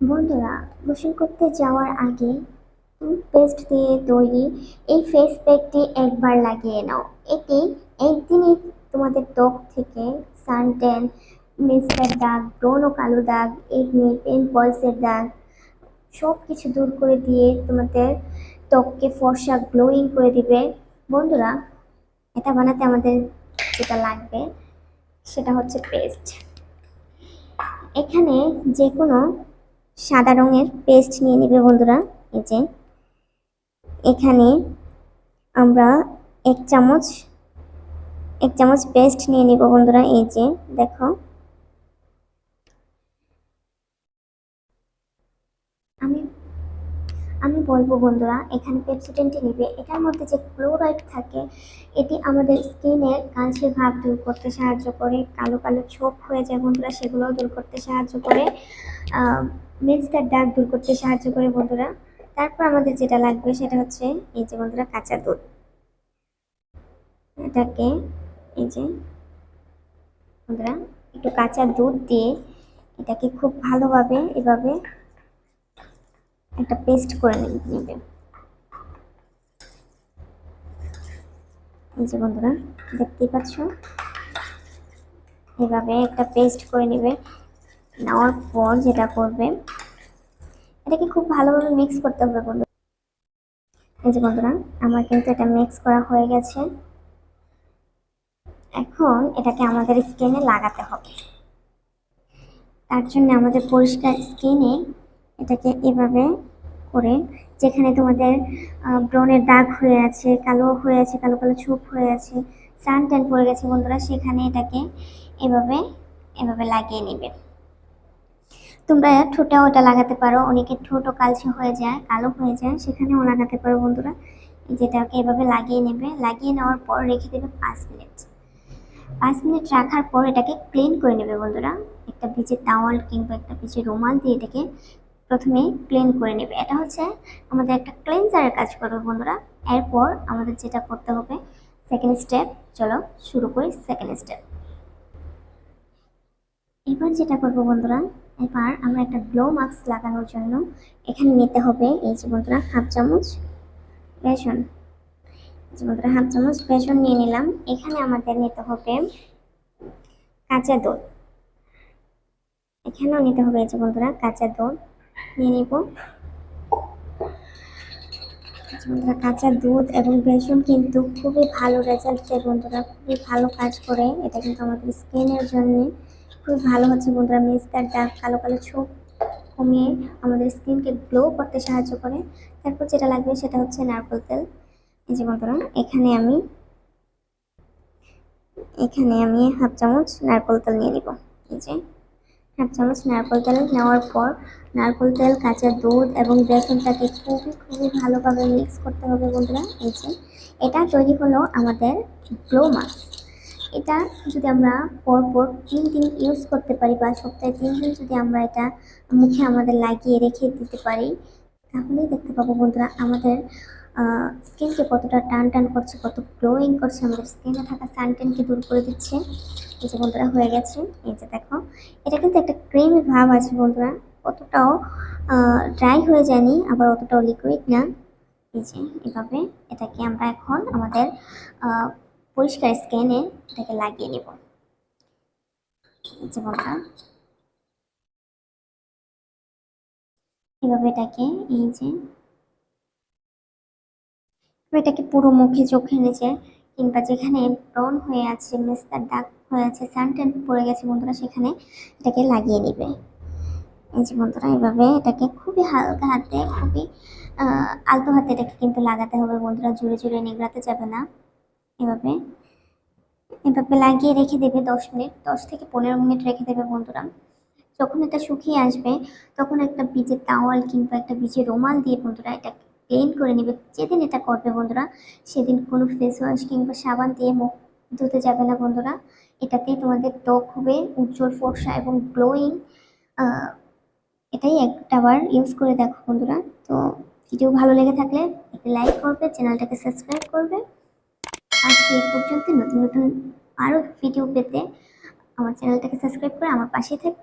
বন্ধুরা, গোসল করতে যাওয়ার আগে পেস্ট দিয়ে তৈরি এই ফেস প্যাকটি একবার লাগিয়ে নাও। এটি একদিনই তোমাদের ত্বক থেকে সানটেন মিস্টার দাগ, ব্রণ ও কালো দাগ একনি পিম্পলসের দাগ সব কিছু দূর করে দিয়ে তোমাদের ত্বককে ফর্সা গ্লোয়িং করে দিবে। বন্ধুরা, এটা বানাতে আমাদের যেটা লাগবে সেটা হচ্ছে পেস্ট এখানে যে কোনো সাদা রঙের পেস্ট নিয়ে নেবে বন্ধুরা, এই যে। এখানে আমরা এক চামচ এক চামচ পেস্ট নিয়ে নিব বন্ধুরা, এই যে, দেখো। আমি আমি বলব বন্ধুরা, এখানে পেপসিডেন্টে নিবে। এটার মধ্যে যে ক্লোরাইড থাকে, এটি আমাদের স্কিনের কাঁচের ভাব দূর করতে সাহায্য করে। কালো কালো ছোপ হয়ে যায় বন্ধুরা, সেগুলোও দূর করতে সাহায্য করে। মেজদার দাগ দূর করতে সাহায্য করে, বন্ধুরা। তারপর আমাদের যেটা লাগবে সেটা হচ্ছে এই যে বন্ধুরা, কাঁচা দুধ। এটাকে এই যে বন্ধুরা, একটু কাঁচা দুধ দিয়ে এটাকে খুব ভালোভাবে এভাবে একটা পেস্ট করে নেবে এই যে বন্ধুরা, দেখতেই পাচ্ছ? এভাবে একটা পেস্ট করে নেবে। নেওয়ার পর যেটা করবে, এটাকে খুব ভালোভাবে মিক্স করতে হবে বন্ধু এই যে বন্ধুরা, আমার কিন্তু এটা মিক্স করা হয়ে গেছে। এখন এটাকে আমাদের স্কিনে লাগাতে হবে। তার জন্য আমাদের পরিষ্কার স্কিনে এটাকে এভাবে করে, যেখানে তোমাদের ব্রনের দাগ হয়ে আছে, কালো হয়ে আছে, কালো কালো ছোপ হয়ে আছে সান ট্যান পড়ে গেছে বন্ধুরা, সেখানে এটাকে এভাবে এভাবে লাগিয়ে নেবে। তোমরা ঠোঁটেও ওটা লাগাতে পারো। অনেকের ঠোঁটও কালচে হয়ে যায়, কালো হয়ে যায়, সেখানেও লাগাতে পারো বন্ধুরা। যেটাকে এভাবে লাগিয়ে নেবে, লাগিয়ে নেওয়ার পর রেখে দেবে পাঁচ মিনিট। পাঁচ মিনিট রাখার পর এটাকে ক্লিন করে নেবে বন্ধুরা। একটা ভিজে টাওয়াল কিংবা একটা ভিজে রুমাল দিয়ে এটাকে প্রথমে ক্লিন করে নেবে। এটা হচ্ছে আমাদের একটা ক্লেন্সারের কাজ করবে বন্ধুরা। এরপর আমাদের যেটা করতে হবে সেকেন্ড স্টেপ চলো শুরু করি সেকেন্ড স্টেপ এবার যেটা করব বন্ধুরা এবার আমরা একটা গ্লো মাস্ক লাগানোর জন্য এখানে নিতে হবে এই যে বন্ধুরা হাফ চামচ বেসন। যে বন্ধুরা হাফ চামচ বেসন নিয়ে নিলাম। এখানে আমাদের নিতে হবে কাঁচা দুধ এখানেও নিতে হবে এই যে বন্ধুরা কাঁচা দুধ নিয়ে নিব। বন্ধুরা কাঁচা দুধ এবং বেসন কিন্তু খুবই ভালো রেজাল্ট দেয় বন্ধুরা। খুবই ভালো কাজ করে। এটা কিন্তু আমাদের স্কিনের জন্য। খুব ভালো হচ্ছে বন্ধুরা। মেস্তার দাগ কালো কালো ছোপ কমিয়ে আমাদের স্কিনকে গ্লো করতে সাহায্য করে। তারপর যেটা লাগবে সেটা হচ্ছে নারকেল তেল। এই যে বন্ধুরা, এখানে আমি এখানে আমি হাফ চামচ নারকেল তেল নিয়ে নিব। এই যে, হাফ চামচ নারকেল তেল নেওয়ার পর নারকেল তেল, কাঁচা দুধ এবং বেসনটাকে খুবই খুবই ভালোভাবে মিক্স করতে হবে বন্ধুরা। এই যে, এটা তৈরি হলো আমাদের গ্লো মাস্ক এটা যদি আমরা পরপর তিন দিন ইউজ করতে পারি বা সপ্তাহে তিন দিন যদি আমরা এটা মুখে আমাদের লাগিয়ে রেখে দিতে পারি, তাহলেই দেখতে পাবো বন্ধুরা আমাদের স্কিনকে কতটা টান টান করছে, কত গ্লোয়িং করছে, আমাদের স্কিনে থাকা সানটেনকে দূর করে দিচ্ছে। এই যে বন্ধুরা হয়ে গেছে, এই যে দেখো, এটা কিন্তু একটা ক্রিমি ভাব আছে বন্ধুরা, অতটাও ড্রাই হয়ে যায়নি, আবার অতটাও লিকুইড না। এই যে এভাবে এটাকে আমরা এখন আমাদের পরিষ্কার স্কিনে এটাকে লাগিয়ে নেব। এভাবে এটাকে, এই যে এটাকে পুরো মুখে, চোখে নিচে কিংবা যেখানে ব্রন হয়ে আছে, মেস্তার দাগ হয়ে আছে সানটেন পড়ে গেছে বন্ধুরা, সেখানে এটাকে লাগিয়ে নিবে। এই যে বন্ধুরা, এভাবে এটাকে খুবই হালকা হাতে, খুবই আলতো হাতে এটাকে কিন্তু লাগাতে হবে বন্ধুরা, জুড়ে জুড়ে নিগড়াতে যাবে না। এভাবে। এভাবে লাগিয়ে রেখে দেবে দশ মিনিট, দশ থেকে পনেরো মিনিট রেখে দেবে বন্ধুরা। যখন এটা শুকিয়ে আসবে, তখন একটা বীজের তাওয়াল কিংবা একটা বীজের রুমাল দিয়ে বন্ধুরা এটা ক্লিন করে নেবে। যেদিন এটা করবে বন্ধুরা, সেদিন কোনো ফেস ওয়াশ কিংবা সাবান দিয়ে মুখ ধুতে যাবে না বন্ধুরা। এটাতেই তোমাদের ত্বক হবে উজ্জ্বল, ফর্সা এবং গ্লোয়িং এটাই একটাবার ইউজ করে দেখো বন্ধুরা। তো ভিডিও ভালো লেগে থাকলে একটি লাইক করবে চ্যানেলটাকে সাবস্ক্রাইব করবে। আজকে এই পর্যন্ত। নতুন নতুন আরও ভিডিও পেতে আমার চ্যানেলটাকে সাবস্ক্রাইব করে আমার পাশেই থাকবে।